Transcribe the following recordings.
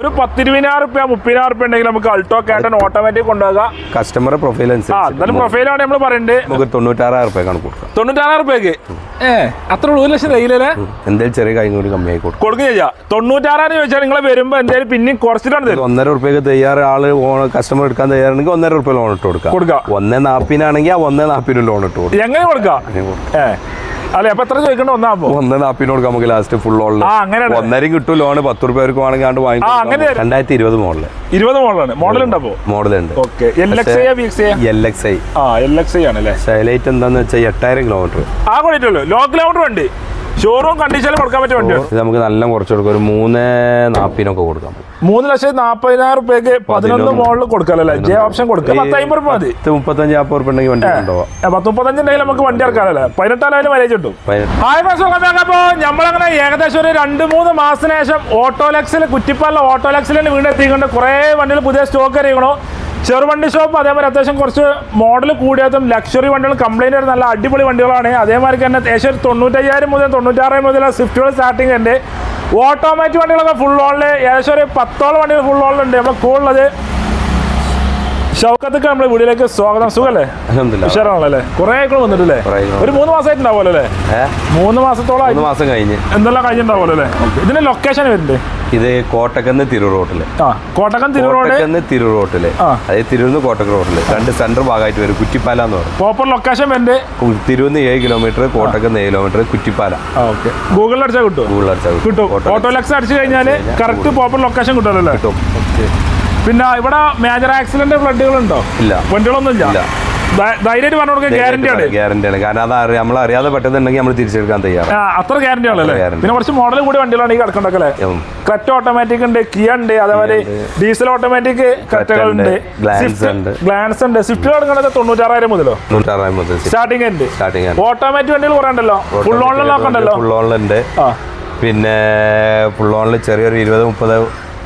ഒരു പത്തിരുപതിനായിരം റുപ്യ മുപ്പതിനായിരം റുപ്യ ഉണ്ടെങ്കിൽ നമുക്ക് അൾട്ടോ കാറ്റൻ ഓട്ടോമാറ്റിക് കൊണ്ടുപോകാം. കസ്റ്റമർ പ്രൊഫൈൽ അനുസരിച്ച് പ്രൊഫൈലാണ് നമ്മൾ പറയുന്നത് നമുക്ക് തൊണ്ണൂറ്റാറായിരം റുപ്യ കൊടുക്കുക കൊടുക്കാം. തൊണ്ണൂറ്റാറായിരം റുപ്യക്ക്? ഏ അത്ര ഒരു ലക്ഷം തയ്യില്ലേ എന്തെങ്കിലും ചെറിയ കാര്യം കൂടി കമ്മിയായി കൊടുക്കും. കൊടുക്കുക ചെയ്യാം. തൊണ്ണൂറ്റാറായിരം ചോദിച്ചാൽ നിങ്ങൾ വരുമ്പോൾ എന്തായാലും പിന്നെയും കുറച്ചിട്ടാണ് തരും ഒന്നര റുപ്യക്ക് തയ്യാറ് ആൾ കസ്റ്റമർ എടുക്കാൻ തയ്യാറാണെങ്കിൽ ഒന്നര റുപ്യ ലോൺ ഇട്ട് കൊടുക്കാം. കൊടുക്കുക ഒന്നേ നാപ്പിനാണെങ്കിൽ ആ ഒന്നേ നാപ്പിനും ലോൺ ഇട്ട് കൊടുക്കാം? എങ്ങനെ കൊടുക്കാം? ഏ. അല്ലെ അപ്പൊ എത്ര ചോദിക്കണ്ട? ഒന്നാ ഒന്ന് നാപ്പിന് കൊടുക്കാം നമുക്ക് ലാസ്റ്റ് ഫുൾ ഓണിൽ ഒന്നരയും കിട്ടും ലോണ് പത്ത് റുപ്യ വേണമെങ്കിൽ ആണ്ട് വാങ്ങി. രണ്ടായിരത്തി ഇരുപത് മോഡൽ. ഇരുപത് മോഡലാണ്. മോഡൽ ഉണ്ടപ്പോ മോഡലുണ്ട്. എൽ എക്സ് ഐ എന്താന്ന് വെച്ചാൽ എട്ടായിരം കിലോമീറ്റർ ആ കൂടിയിട്ടുള്ളൂ ലോ കിലോമീറ്റർ വണ്ടി. ഷോറൂം കണ്ടീഷനിൽ കൊടുക്കാൻ പറ്റിയ വണ്ടിയാണ് ഇത് നമുക്ക് നല്ല കുറച്ച് കൊടുക്കാം. ഒരു മൂന്ന് നാപ്പിനൊക്കെ കൊടുക്കാം. മൂന്ന് ലക്ഷത്തി നാപ്പതിനായിരം റുപ്യക്ക് പതിനൊന്ന് മോഡൽ കൊടുക്കാമല്ലേ ജെ ഓപ്ഷൻ കൊടുക്കാം. പത്ത് അമ്പത് റുപ്യ മതി. പത്ത് മുപ്പത്തഞ്ച് നാൽപ്പത് റുപ്യ ഉണ്ടെങ്കിൽ വണ്ടി ഉണ്ടോ ഏ, പത്ത് മുപ്പത്തഞ്ച് ഉണ്ടെങ്കിൽ നമുക്ക് വണ്ടി ഇറക്കാമല്ലേ പതിനെട്ടാലായാലും മരേജ് കിട്ടും. ഹായ് അപ്പോൾ നമ്മളങ്ങനെ ഏകദേശം ഒരു രണ്ട് മൂന്ന് മാസത്തിന് ശേഷം ഓട്ടോലെക്സിൽ കുറ്റിപ്പാലിലെ ഓട്ടോലെക്സിൽ വീട് എത്തിക്കൊണ്ട് കുറേ വണ്ടികൾ പുതിയ സ്റ്റോക്ക് അറിയിക്കണോ ചെറുവണ്ടി ഷോപ്പ് അതേപോലെ അത്യാവശ്യം കുറച്ച് മോഡൽ കൂടിയതും ലക്ഷറി വണ്ടികൾ കംപ്ലൈന്റ് വരുന്ന നല്ല അടിപൊളി വണ്ടികളാണ്. അതേമാതിരി തന്നെ ഏകദേശം തൊണ്ണൂറ്റയ്യായിരം മുതൽ തൊണ്ണൂറ്റാറായിരം മുതൽ സ്വിഫ്റ്റുകൾ സ്റ്റാർട്ടിംഗ് ഉണ്ട്. ഓട്ടോമാറ്റിക് വണ്ടികളൊക്കെ ഫുൾ ഓണിൽ ഏകദേശം ഒരു പത്തോളം വണ്ടികൾ ഫുൾ ഓണിലുണ്ട് നമ്മൾ കൂടുതലുള്ളത് ഷൗക്കത്തൊക്കെ നമ്മുടെ വീടിലേക്ക് സ്വാഗതം. സുഖല്ലേ? ഉഷാറാണല്ലേ കുറെ ആയിക്കോൾ വന്നിട്ടില്ലേ? ഒരു മൂന്ന് മാസമായിട്ടുണ്ടാവുമല്ലോ അല്ലേ? മൂന്ന് മാസത്തോളം മൂന്ന് മാസം കഴിഞ്ഞ്. എന്തെല്ലാം കഴിഞ്ഞിട്ടുണ്ടാവുമല്ലോ അല്ലേ? ഇതിന്റെ ലൊക്കേഷൻ വരുന്നുണ്ട്. ഇത് കോട്ടക്കന്ന് തിരൂർ റോട്ടിൽ. കോട്ടക്കൻ തിരുവോട് കോട്ടക്കന്ന് തിരൂർ റോട്ടിൽ. അതായത് തിരൂർന്ന് കോട്ടക്കൽ റോട്ടിൽ. രണ്ട് സെന്റർ ഭാഗമായിട്ട് വരും കുറ്റിപ്പാല എന്ന് പറയും. പ്രോപ്പർ ലൊക്കേഷൻ കു- തിരൂർന്ന് ഏഴ് കിലോമീറ്റർ കോട്ടക്കന്ന് ഏഴ് കിലോമീറ്റർ കുറ്റിപ്പാല. ഗൂഗിളിൽ അടിച്ചാൽ കിട്ടും ഗൂഗിളിൽ അടിച്ചാൽ കിട്ടും. ഓട്ടോലക്സ് അടിച്ചു കഴിഞ്ഞാൽ കറക്റ്റ് പ്രോപ്പർ ലൊക്കേഷൻ കിട്ടുമല്ലോ കിട്ടും. പിന്നെ ഇവിടെ മേജർ ആക്സിഡന്റ് ഫ്ലഡുകളുണ്ടോ ഇല്ല. വണ്ടികളൊന്നും ഇല്ല. ധൈര്യമായിട്ട് പറഞ്ഞു കൊടുക്കാൻ കാരണം അത് അറിയാം നമ്മൾ അറിയാതെ പെട്ടെന്നുണ്ടെങ്കിൽ നമ്മൾ തിരിച്ചെടുക്കാൻ തയ്യാറാണ്. അത്ര ഗ്യാരണ്ടിയാണല്ലേ പിന്നെ കുറച്ച് മോഡൽ കൂടി വണ്ടികളാണ് ഈ ഉം. ക്ലറ്റ് ഓട്ടോമാറ്റിക് ഉണ്ട് കിയ ഉണ്ട് അതേപോലെ ഡീസൽ ഓട്ടോമാറ്റിക് ക്ലറ്റുകളുണ്ട്. ഗ്ലാൻസ് ഉണ്ട് സ്വിഫ്റ്റ് കിടക്കുന്നത് തൊണ്ണൂറ്റാറായിരം മുതലോ? മുതൽ സ്റ്റാർട്ടിംഗ് ഉണ്ട്. സ്റ്റാർട്ടിംഗ് ഓട്ടോമാറ്റിക് വണ്ടികൾ കുറേ ഉണ്ടല്ലോ? ഫുൾ ഓണിലൊക്കെ ഉണ്ടല്ലോ ഫുൾ ഓണിലുണ്ട് ഉണ്ട്. പിന്നെ ഫുൾ ഓണിൽ ചെറിയൊരു ഇരുപത് മുപ്പത്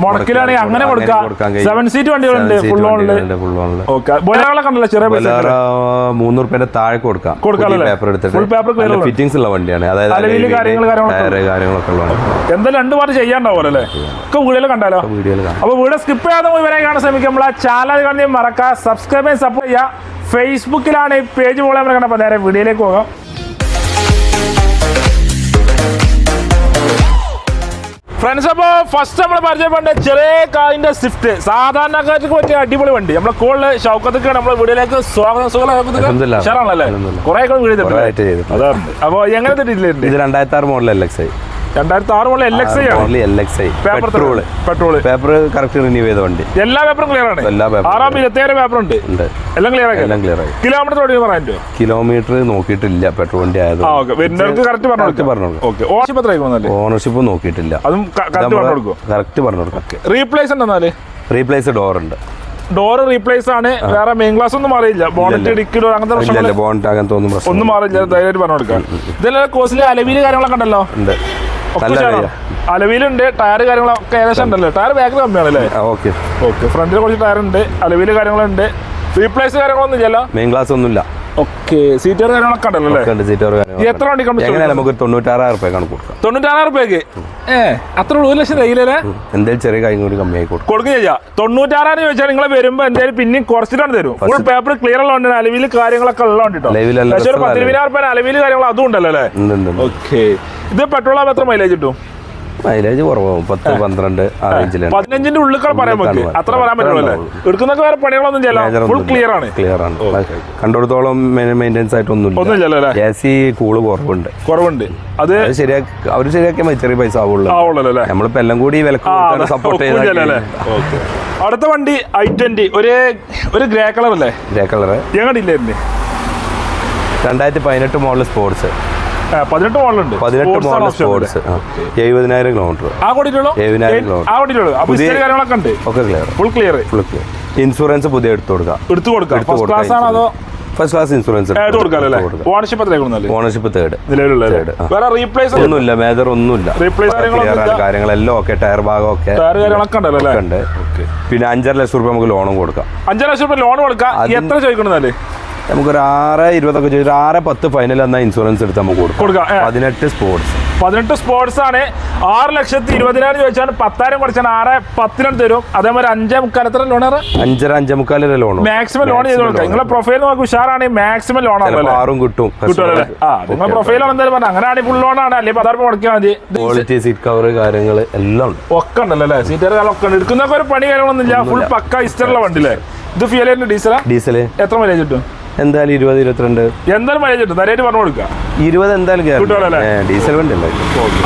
മുടക്കിലാണെങ്കിൽ അങ്ങനെ കൊടുക്കാം. സെവൻ സീറ്റ് വണ്ടികളുണ്ട്. ഫുൾ ഓണിൽ ഫുൾ ഓക്കെ. ഉണ്ടല്ലോ ചെറിയ ബൊലേറോ മൂന്ന് റുപ്യന്റെ താഴെ കൊടുക്കാം. പേപ്പർ എടുത്തിട്ട്. ഫുൾ പേപ്പർ ഉള്ള. ഫിറ്റിംഗ്സ് ഉള്ള വണ്ടിയാണ്. അതായത് കാര്യങ്ങളൊക്കെ ഉള്ളതാണ് എന്തായാലും രണ്ട് പാർട്ട് ചെയ്യാണ്ടാവുമല്ലോ അല്ലേ? ഒക്കെ വീഡിയോയിൽ കണ്ടാലോ? അപ്പോൾ വീഡിയോ സ്കിപ്പ് ചെയ്യാതെ ഇവരെ കാണാൻ ശ്രമിക്കുക. ആ ചാനൽ കണ്ടി മറക്കാം സബ്സ്ക്രൈബ് ചെയ്യാൻ സപ്പോർട്ട് ചെയ്യുക. ഫേസ്ബുക്കിലാണ് ഈ പേജ് പോലെ നമ്മൾ കണ്ടപ്പോൾ നേരെ വീഡിയോയിലേക്ക് പോകാം. ഫ്രണ്ട്സ് അപ്പോൾ ഫസ്റ്റ് നമ്മൾ പരിചയപ്പെട്ട ചെറിയ കാറിന്റെ സ്വിഫ്റ്റ് സാധാരണക്കാർക്ക് പറ്റിയ അടിപൊളി വണ്ടി. നമ്മളെ കൂടുതൽ ഷൗക്കത്തൊക്കെ നമ്മുടെ വീടിലേക്ക് സ്വാഗതം. സുഖമല്ലേ സുഖമാണല്ലേ. കുറെ. അതാണ് അപ്പോൾ എങ്ങനെ തെറ്റിയിട്ടുണ്ട് ഇത് രണ്ടായിരത്തി ആറ് മോഡൽ എൽ എക്സ് ഐ രണ്ടായിരത്തി ആറ് മുതൽ എൽ എക്സ് ഐ ആണ്. Model L X I paper petrol petrol paper correct renew ചെയ്ത വണ്ടി എല്ലാ പേപ്പറും ക്ലിയർ ആണ്. എല്ലാ paper ഉം ആറാം ഇരുപത്തിയേഴ് പേപ്പർ ഉണ്ട്. ഉണ്ട്. എല്ലാം ക്ലിയർ ആക്കി എല്ലാം ക്ലിയർ ആയി. കിലോമീറ്റർ പറയാൻ കിലോമീറ്റർ നോക്കിയിട്ടില്ല പെട്രോൾ വണ്ടി ആ ആയതുകൊണ്ട് ഓക്കെ വരുന്നവർക്ക് കറക്റ്റ് പറഞ്ഞു Correct പറഞ്ഞു കൊടുക്കാം. ഓക്കെ ഓണർഷിപ്പ് നോക്കിയിട്ടില്ല. അതും കറക്റ്റ് പറഞ്ഞു കൊടുക്കും കറക്റ്റ് പറഞ്ഞു കൊടുക്കാം റീപ്ലേസ് ഉണ്ടെന്നാൽ റീപ്ലേസ് ഡോർ ഉണ്ട്. ഡോർ റീപ്ലേസ് ആണ്. വേറെ മെയിൻ ഗ്ലാസ് ഒന്നും മാറിയില്ല. ബോണറ്റ് ഡിക്കിഡോ അങ്ങനത്തെ പ്രശ്നമില്ല ബോണറ്റ് അങ്ങനത്തെ ഒന്നും മാറിയില്ല. ധൈര്യമായിട്ട് പറഞ്ഞു കൊടുക്കാം ഇതെല്ലാം കോസ്റ്റിലെ അലവിയിൽ കാര്യങ്ങളൊക്കെ ഉണ്ടല്ലോ? ഉണ്ട്. അലവിലുണ്ട് ടയർ കാര്യങ്ങളൊക്കെ ഏകദേശം ഉണ്ടല്ലോ. ടയർ ബാക്കിൽ കമ്മിയാണല്ലേ? അല്ലേ ഓക്കെ ഓക്കെ ഫ്രണ്ടിൽ കുറച്ച് ടയർ ഉണ്ട് അലവിൽ കാര്യങ്ങളുണ്ട്. റീപ്ലേസ് കാര്യങ്ങളൊന്നും ഇല്ലല്ലോ? മെയിൻ ക്ലാസ് ഒന്നുമില്ല. ഓക്കെ. സീറ്റർ കാര്യങ്ങളൊക്കെ ഉണ്ടല്ലോ അല്ലേ? സീറ്റർ എത്ര വണ്ടി കണ്ടു എങ്ങനെ നമുക്ക് തൊണ്ണൂറ്റാറായിരം റുപ്യ കണക്ക് കൊടുക്കാം തൊണ്ണൂറ്റാറായിരം റുപ്യക്ക് ഏ അത്ര ഉള്ളൂ. ഒരു ലക്ഷം എന്തെങ്കിലും ചെറിയ കാര്യം കൂടി കമ്മിയായി കൊടുക്കും. കൊടുക്കുക ചെയ്യാം. തൊണ്ണൂറ്റാറായിരം ചോദിച്ചാൽ നിങ്ങൾ വരുമ്പോൾ എന്തായാലും പിന്നെ കുറച്ചിട്ടാണ് തരും. ഫുൾ പേപ്പർ ക്ലിയർ ഉള്ളതുകൊണ്ട് അലവിൽ കാര്യങ്ങളൊക്കെ ഉള്ളതുകൊണ്ടിട്ടോ അലവിലെല്ലാം പക്ഷേ ഒരു രസമുള്ള പത്തിരുപതിനായിരം റുപ്യ അലവിൽ കാര്യങ്ങൾ അതും ഉണ്ടല്ലോ അല്ലേ? ഓക്കെ. ഇത് പെട്രോൾ ആകുമ്പോൾ എത്ര മൈലേജ് കിട്ടും? മൈലേജ് കുറവാകും പത്ത് പന്ത്രണ്ട് ആ റേഞ്ചിലാണ് പതിനഞ്ചിന്റെ ഉള്ളിൽ പറയാൻ അത്ര പറയാൻ പറ്റുള്ളൂ എടുക്കുന്നൊക്കെ വേറെ പണികളൊന്നും ചെയ്യല ഫുൾ ക്ലിയർ ആണ്. ക്ലിയർ ആണ്. കണ്ടിടത്തോളം മെയിന്റെനൻസ് ആയിട്ട് ഒന്നും എ സി കൂൾ കുറവുണ്ട്. കുറവുണ്ട്. അത് ശരിയാക്കി അവർ ശരിയാക്കിയ ചെറിയ പൈസ ആവുള്ളൂ. നമ്മളിപ്പോ എല്ലാം കൂടി വിലക്ക് സപ്പോർട്ട്? അടുത്ത വണ്ടി ഐ ട്വന്റി ഒരു ഒരു ഗ്രേ കളർ അല്ലേ ഗ്രേ കളർ ഞങ്ങളുടെ രണ്ടായിരത്തി പതിനെട്ട് മോഡൽ സ്പോർട്സ്. പതിനെട്ട് മോഡലുണ്ട്. പതിനെട്ട് മോഡൽ സ്പോർട്സ് എഴുപതിനായിരം കിലോമീറ്റർ എഴുപതിനായിരം കിലോമീറ്റർ. ഒക്കെ clear full clear full clear insurance പുതിയ എടുത്തു കൊടുക്കാം. എടുത്തു കൊടുക്കാം. ഫസ്റ്റ് ക്ലാസ് ആണോ അതോ first class insurance ownership third replace ഒന്നുമില്ല മേജർ ഒന്നുമില്ല. കാര്യങ്ങളെല്ലാം ഒക്കെ ടയർ ഭാഗം ഒക്കെ ഉണ്ട്. പിന്നെ അഞ്ചര ലക്ഷം രൂപ നമുക്ക് ലോണും കൊടുക്കാം. അഞ്ചര ലക്ഷം രൂപ ലോൺ കൊടുക്കാം. എത്ര ചോദിക്കണമെന്നാൽ നമുക്കൊരു ആറ് ഇരുപതൊക്കെ ഒരു ആറ് പത്ത് ഫൈനൽ എന്നാ ഇൻഷുറൻസ് എടുത്ത് നമുക്ക് കൊടുക്കാം. പതിനെട്ട് സ്പോർട്സ് പതിനെട്ട് സ്പോർട്സ് ആണ്. ആറ് ലക്ഷത്തി ഇരുപതിനായിരം ചോദിച്ചാൽ പത്തായിരം കുറച്ചാൽ ആറ് പത്തിനും തരും. അതേമാതിരി അഞ്ചേ മുക്കാൽ എത്ര ലോൺ അഞ്ചര അഞ്ചേ മുക്കാൽ ലോൺ മാക്സിമം ലോൺ ചെയ്ത് കൊടുക്കാം നിങ്ങളെ പ്രൊഫൈൽ നോക്കി ഉഷാറാണ്. മാക്സിമം ലോൺ ആറും കിട്ടും. നിങ്ങളെ പ്രൊഫൈലാണ് എന്തായാലും പറഞ്ഞത് അങ്ങനെയാണ് ഫുൾ ലോൺ ആണ്. അല്ലെങ്കിൽ പതാറ് മുടക്കിയാൽ മതി. ക്വാളിറ്റി സീറ്റ് കവർ കാര്യങ്ങൾ എല്ലാം ഉണ്ട്. ഒക്കെ ഉണ്ടല്ലോ അല്ലേ? സീറ്റ് കവർ ഒക്കെ ഉണ്ട്. എടുക്കുന്നൊക്കെ ഒരു പണി കാര്യങ്ങളൊന്നും ഇല്ല ഫുൾ പക്ക ഇസ്റ്ററുള്ള വണ്ടിയിലെ ഇത് ഫിയലിന്റെ ഡീസലാ ഡീസൽ എത്ര മൈലേജ് കിട്ടും? എന്തായാലും ഇരുപത് ഇരുപത്തിരണ്ട്. എന്തായാലും മൈലേജ് കിട്ടും തരേറ്റ് പറഞ്ഞു കൊടുക്കുക. ഇരുപത് എന്തായാലും ഡീസൽ വണ്ടി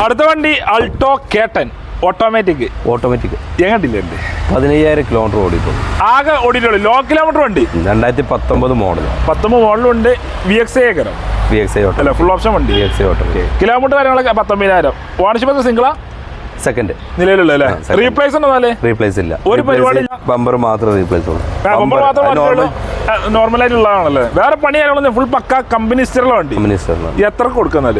അടുത്ത വണ്ടി Alto K ten automatic automatic എങ്ങട്ടില്ലേ പതിനയ്യായിരം കിലോമീറ്റർ ഓടിക്കും ആകെ ഓടിയിട്ടുള്ളൂ. ലോ കിലോമീറ്റർ വണ്ടി. രണ്ടായിരത്തി പത്തൊമ്പത് മോഡൽ പത്തൊമ്പത് മോഡലുണ്ട് വി എക്സ് ഏകരം വി എക്സ് ഐ ഓട്ടോ അല്ല ഫുൾ ഓപ്ഷൻ വണ്ടി. V X I auto kilometre കാര്യങ്ങളൊക്കെ പത്തൊമ്പതിനായിരം. ഓണർഷിപ്പ് പത്ത് സിംഗിളാ സെക്കൻഡ് നിലവിലുള്ള അല്ലേ. റീപ്ലേസ് ഉണ്ടോ റീപ്ലേസ് ഇല്ല. ഒരു പരിപാടി. ബമ്പർ മാത്രമേ റീപ്ലേസ് ഉള്ളൂ. നോർമൽ ആയിട്ടുള്ളതാണല്ലേ? വേറെ പണി കാര്യങ്ങളൊന്നും ഫുൾ പക്ക കമ്പനി സ്ഥിരമുള്ള വണ്ടി. എത്ര കൊടുക്കുന്നാൽ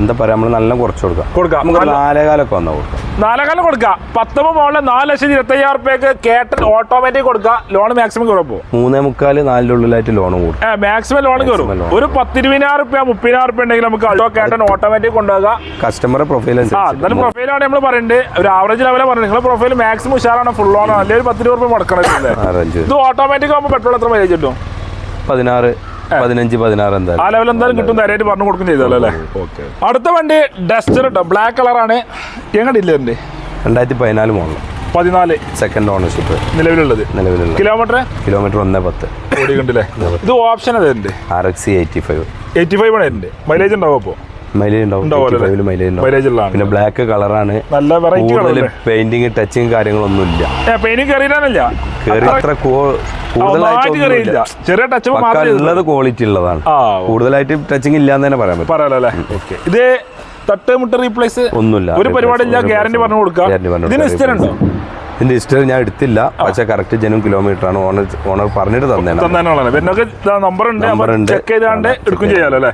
എന്താ പറയാ നമ്മൾ നല്ല കുറച്ച് കൊടുക്കാം. കൊടുക്കാം. നമുക്ക് നാലേകാലൊക്കെ വന്നാൽ കൊടുക്കാം. നാലേകാലം കൊടുക്കാം. പത്തൊമ്പത് മോളിൽ നാല് ലക്ഷത്തി ഇരുപത്തി അയ്യായിരം റുപ്യക്ക് കേട്ട് ഓട്ടോമാറ്റിക് കൊടുക്കുക ലോൺ മാക്സിമം കുറവ് മൂന്നേ മുക്കാൽ നാലിന്റെ ഉള്ളിലായിട്ട് ലോൺ കൊടുക്കും മാക്സിമം ലോൺ കയറും. ഒരു പത്തിരുപതിനായിരം റുപ്യ മുപ്പതിനായിരം റുപ്യ ഉണ്ടെങ്കിൽ നമുക്ക് അൾട്ടോ കേട്ടൻ ഓട്ടോമാറ്റിക് കൊണ്ടുപോകാം കസ്റ്റമർ പ്രൊഫൈൽ എന്തായാലും പ്രൊഫൈലാണ് നമ്മൾ പറയുന്നത് ഒരു ആവറേജ് ലെവലാണ് പറയുന്നത് നിങ്ങളുടെ പ്രൊഫൈൽ മാക്സിമം ഉഷാറാണ്. ഫുൾ ലോൺ അല്ലെങ്കിൽ പത്ത് രൂപ റുപ്യ മുടക്കണം ഇത് ഓട്ടോമാറ്റിക് ആകുമ്പോൾ പെട്രോൾ എത്ര മൈലേജ് കിട്ടും? പതിനാറ്. പതിനഞ്ച് പതിനാറ് ആ ലെവൽ എന്തായാലും കിട്ടും നേരായിട്ട് പറഞ്ഞു കൊടുക്കും ചെയ്തല്ലോ അല്ലേ? അടുത്ത വണ്ടി ഡസ്റ്റർ കേട്ടോ ബ്ലാക്ക് കളറാണ് എങ്ങനെ എന്റെ രണ്ടായിരത്തി പതിനാല് മോഡൽ പതിനാല്. സെക്കൻഡ് ഓണർഷിപ്പ് നിലവിലുള്ളത്? നിലവിലുള്ള കിലോമീറ്റർ കിലോമീറ്റർ ഒന്നേ പത്ത്. ഓടിക്കണ്ടില്ലേ? ഇത് ഓപ്ഷൻ അതെ R X eighty five eighty five ആണ് ഉണ്ട് മൈലേജ് ഉണ്ടാവും അപ്പോൾ മൈലേജ് ഉണ്ടാവും. മൈലേജ് ഉണ്ടാവും. പിന്നെ ബ്ലാക്ക് കളറാണ് നല്ല വെറൈറ്റി പെയിന്റിങ് ടച്ചിങ് കാര്യങ്ങളൊന്നും ഇല്ല ഏ പെയിന് കയറിയില്ല അത്ര കൂടുതലായിട്ട് ചെറിയ ടച്ച് ഉള്ളത് ക്വാളിറ്റി ഉള്ളതാണ്. കൂടുതലായിട്ട് ടച്ചിങ് ഇല്ലാന്ന് തന്നെ പറയാൻ പറ്റും. പറയാലോ ഇത് തട്ട് മുട്ട റീപ്ലേസ് ഒന്നുമില്ല. ഒരു പരിപാടി ഇല്ല ഗ്യാരണ്ടി പറഞ്ഞു കൊടുക്കാം ഇതിന്. ഹിസ്റ്ററി ഉണ്ടോ? ഇതിന്റെ ഹിസ്റ്ററി ഞാൻ എടുത്തില്ല. പക്ഷെ കറക്റ്റ് ജനം കിലോമീറ്റർ ആണ്. ഓണർ ഓണർ പറഞ്ഞിട്ട് തന്നെ നമ്പർ ഉണ്ട്. Number ഉണ്ട്. ചെക്ക് ചെയ്താണ്ട് എടുക്കും ചെയ്യാലോ അല്ലേ?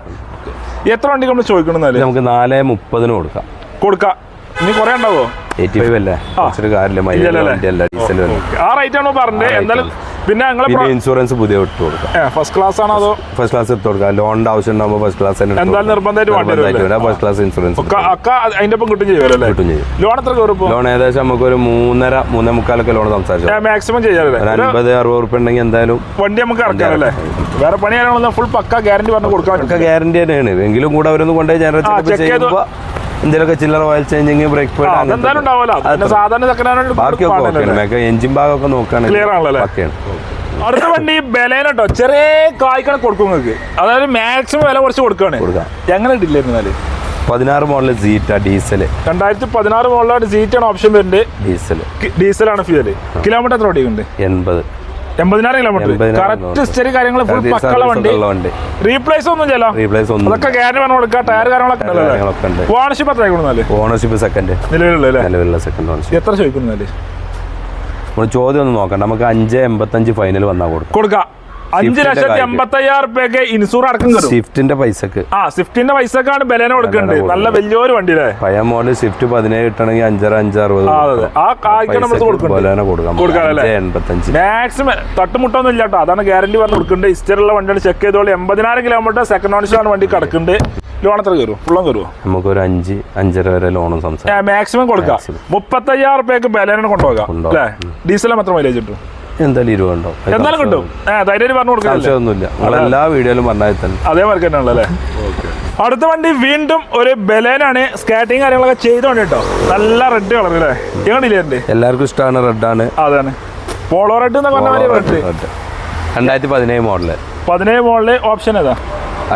എത്ര വണ്ടി നമ്മൾ ചോദിക്കണം നമുക്ക് നാല് മുപ്പതിന് കൊടുക്കാം. കൊടുക്കാം. ഇനി കുറെ ഉണ്ടാവോ? എയ്റ്റി ഫൈവ് അല്ലേ? കാര്യമില്ല. ഡീസൽ. ആ റേറ്റ് ആണോ പറഞ്ഞത്? എന്തായാലും പിന്നെ ഞങ്ങൾ ഇൻഷുറൻസ് പുതിയ ഇട്ട് കൊടുക്കാം. ഫസ്റ്റ് ക്ലാസ് ആണോ അതോ? ഫസ്റ്റ് ക്ലാസ് എടുത്തു കൊടുക്കാം. ലോണിന്റെ ആവശ്യം ഉണ്ടാകുമ്പോൾ ഫസ്റ്റ് ക്ലാസ് തന്നെ എന്തായാലും നിർബന്ധമായിട്ട് ഫസ്റ്റ് ക്ലാസ് ഇൻഷുറൻസ് അതിന്റെ ഒപ്പം കിട്ടും ചെയ്യുമല്ലോ കിട്ടും ചെയ്യും. ലോൺ എത്ര ലോൺ ഏകദേശം നമുക്ക് ഒരു മൂന്നര മൂന്നേ മുക്കാലൊക്കെ ലോൺ സംസാരിച്ചു മാക്സിമം ചെയ്യാറില്ല ഒരു അൻപത് അറുപത് റുപ്യ ഉണ്ടെങ്കിൽ എന്തായാലും വണ്ടി നമുക്ക് ഇറക്കാനല്ലേ വേറെ പണി ഫുൾ പക്ക ഗ്യാരണ്ടി പറഞ്ഞു കൊടുക്കാൻ ഒക്കെ ഗ്യാരണ്ടി തന്നെയാണ്. എങ്കിലും കൂടെ അവരൊന്ന് കൊണ്ടുപോയി ജനറേറ്റ്. ചെയ്യുമ്പോൾ എന്തെങ്കിലുമൊക്കെ ചില്ലറ ഓയിൽ ചേഞ്ചിങ് ബ്രേക്ക് ഓക്കെയാണ് എഞ്ചിൻ ഭാഗമൊക്കെ നോക്കുകയാണെങ്കിൽ ആണല്ലോ അടുത്ത വണ്ടി ബലേന കേട്ടോ. ചെറിയ കായ്ക്കാണ് കൊടുക്കും നിങ്ങൾക്ക്. അതായത് മാക്സിമം വില കുറച്ച് കൊടുക്കുകയാണ്. കൊടുക്കാം. എങ്ങനെ ഇട്ടില്ലായിരുന്നാൽ പതിനാറ് മോഡൽ സീറ്റ ഡീസൽ രണ്ടായിരത്തി പതിനാറ് മോഡലായിട്ട് സീറ്റാണ് ഓപ്ഷൻ വരുന്നത്. ഡീസൽ ഡീസലാണ് ഫ്യൂൽ കിലോമീറ്റർ എത്ര ഓടിയുണ്ട് എൺപത്. എൺപതിനായിരം കിലോമീറ്റർ കറക്റ്റ് കാര്യങ്ങൾ ഫുൾ പക്കുള്ള വണ്ടി. റീപ്ലേസ് ഒന്നും ചെയ്യലോ റീപ്ലേസ് ഒന്നും അതൊക്കെ ഗ്യാരണ്ടി പറഞ്ഞു കൊടുക്കുക. ടയർ കാര്യങ്ങളൊക്കെ ഉണ്ട്. ഓണർഷിപ്പ് എത്ര കൊടുന്നാൽ ഓണർഷിപ്പ് സെക്കൻഡ് നിലവിലുള്ള അല്ലേ? നിലവിലുള്ള സെക്കൻഡ് ഓണർഷിപ്പ് എത്ര ചോദിക്കുന്നാൽ നമ്മൾ ചോദ്യം ഒന്ന് നോക്കണ്ട നമുക്ക് അഞ്ച് എൺപത്തഞ്ച് ഫൈനൽ വന്നാൽ കൊടുക്കാം. കൊടുക്കാം. അഞ്ച് ലക്ഷത്തി അമ്പത്തി എൺപത്തി അയ്യായിരം റുപ്യക്ക് ഇൻഷൂർ അടക്കം സ്വിഫ്റ്റിന്റെ പൈസക്ക്. ആ സ്വിഫ്റ്റിന്റെ പൈസക്കാണ് ബലേന കൊടുക്കേണ്ടത്. നല്ല വലിയൊരു വണ്ടി അല്ലേ പഴയ മോഡൽ സ്വിഫ്റ്റ് പതിനേഴ് കിട്ടണമെങ്കിൽ അഞ്ചര അഞ്ച് അറുപത് ആ, കായ്ക്ക് നമ്മൾ കൊടുക്കണം? മാക്സിമം തട്ടുമുട്ടൊന്നും ഇല്ല കേട്ടോ. അതാണ് ഗ്യാരണ്ടി പറഞ്ഞ് ഇസ്റ്റർ ഹിസ്റ്ററുള്ള വണ്ടിയാണ്. ചെക്ക് ചെയ്തോളൂ. എൺപതിനായിരം കിലോമീറ്റർ സെക്കൻഡ് ഓണിഷാണ് വണ്ടി കിടക്കുന്നത് ലോൺ എത്ര കയറും? ഫുള്ളം കയറുമോ നമുക്കൊരു അഞ്ച് അഞ്ചര വരെ ലോണും സംസാരിക്കാം. മാക്സിമം കൊടുക്കാം. മുപ്പത്തയ്യായിരം റുപ്യക്ക് ബലേനെ കൊണ്ടുപോകാം. കൊണ്ടുപോകാം. അല്ലേ? ഡീസലും എത്ര മൈലേജ് കിട്ടും? എന്തായാലും ഇരുപത് ഉണ്ടാവും എന്നാലും കിട്ടും. ധൈര്യം പറഞ്ഞു കൊടുക്കാം എല്ലാ വീഡിയോയിലും പറഞ്ഞാൽ തന്നെ. അതേമാതിരി തന്നെയാണല്ലോ അല്ലേ അടുത്ത വണ്ടി വീണ്ടും ഒരു ബലേനാണ്. സ്കാറ്റിങ് കാര്യങ്ങളൊക്കെ ചെയ്തോണ്ട് കേട്ടോ. നല്ല റെഡ് കളർ അല്ലേ? എങ്ങനെയില്ലേ എല്ലാവർക്കും ഇഷ്ടമാണ് റെഡാണ് അതാണ്. പോളോ റെഡ് എന്ന് പറഞ്ഞ റെഡ് രണ്ടായിരത്തി പതിനേഴ് മോഡൽ പതിനേഴ് മോഡൽ ഓപ്ഷൻ ഏതാ?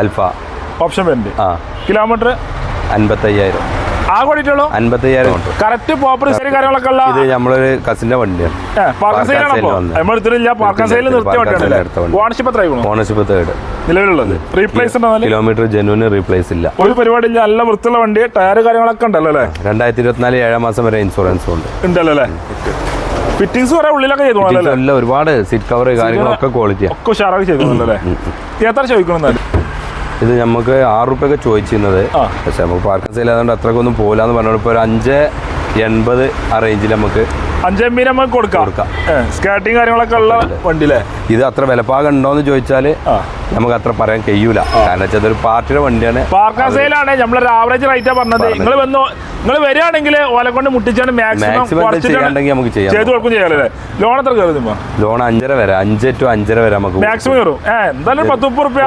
അൽഫ ഓപ്ഷൻ വരുന്നുണ്ട് ആ. കിലോമീറ്റർ അൻപത്തയ്യായിരം. ആ കൂടിയിട്ടുള്ളൂ അൻപത്തയ്യായിരം ഉണ്ട്. കറക്റ്റ് പ്രോപ്പർ ശരി കാര്യങ്ങളൊക്കെ ഉള്ള ഇത് നമ്മളൊരു കസിന്റെ വണ്ടിയാണ്. പാർക്കൻ പാർക്കൻ സൈലാണ് സൈലിൽ അപ്പോൾ വന്നത്. നമ്മൾ എടുത്തിട്ടില്ല പാർക്കൻ സൈലിൽ നിർത്തിയ പാർക്കൻ വണ്ടിയാണ് സൈലിൽ എടുത്ത വണ്ടി. ഓണർഷിപ്പ് എത്ര ആയിക്കണു ഓണർഷിപ്പ് തേർഡ് നിലവിലുള്ളത്? റീപ്ലേസ് കിലോമീറ്റർ ജെനുവിന് റീപ്ലേസ് ഇല്ല. ഒരു പരിപാടി ഇല്ല നല്ല വൃത്തിയുള്ള വണ്ടി ടയർ കാര്യങ്ങളൊക്കെ ഉണ്ടല്ലോ അല്ലേ? രണ്ടായിരത്തി ഇരുപത്തിനാല് ഏഴാം മാസം വരെ ഇൻഷുറൻസ് ഉണ്ട്. ഉണ്ടല്ലോ അല്ലേ? ഫിറ്റിങ്സ് വരെ ഉള്ളിലൊക്കെ ചെയ്തു ഒരുപാട് സീറ്റ് കവർ കാര്യങ്ങളൊക്കെ ക്വാളിറ്റി ഒക്കെ ഉഷാറാക്കി ചെയ്തു എത്ര ചോദിക്കണം എന്നാൽ ഇത് നമുക്ക് ആറ് റുപ്യൊക്കെ ചോദിച്ചിരുന്നത് ആ. പക്ഷെ നമുക്ക് പാർക്കൻ സെയിൽ ആയതുകൊണ്ട് അത്രക്കൊന്നും പോലാന്ന് പറഞ്ഞോളൂ ഇപ്പോൾ ഒരു അഞ്ച് എൺപത് ആ റേഞ്ചിൽ നമുക്ക് അഞ്ചെമ്പി നമുക്ക് കൊടുക്കാം. കൊടുക്കാം. സ്കേട്ടിങ് കാര്യങ്ങളൊക്കെ ഉള്ള വണ്ടി അല്ലേ ഇത് അത്ര വിലപ്പാകം ഉണ്ടോന്ന് ചോദിച്ചാൽ നമുക്ക് അത്ര പറയാൻ കഴിയൂല. കാരണം വെച്ചാൽ ഒരു പാർട്ടിയുടെ വണ്ടിയാണ്. പാർക്കാസയിലാണ് നമ്മളൊരു ആവറേജ് റേറ്റാ പറഞ്ഞത്. നിങ്ങൾ വന്നോ നിങ്ങൾ വരികയാണെങ്കിൽ ഓലെ കൊണ്ട് മുട്ടിച്ചാണ് മാക്സിമം ചെയ്യാണ്ടെങ്കിൽ നമുക്ക് ചെയ്യാം. ചെയ്ത് കൊടുക്കും ചെയ്യാലേ ലോൺ എത്ര കയറും ലോൺ അഞ്ചര വരെ. അഞ്ച് ടു അഞ്ചര വരെ നമുക്ക് മാക്സിമം കയറും എന്തായാലും പത്ത് മുപ്പത് റുപ്യ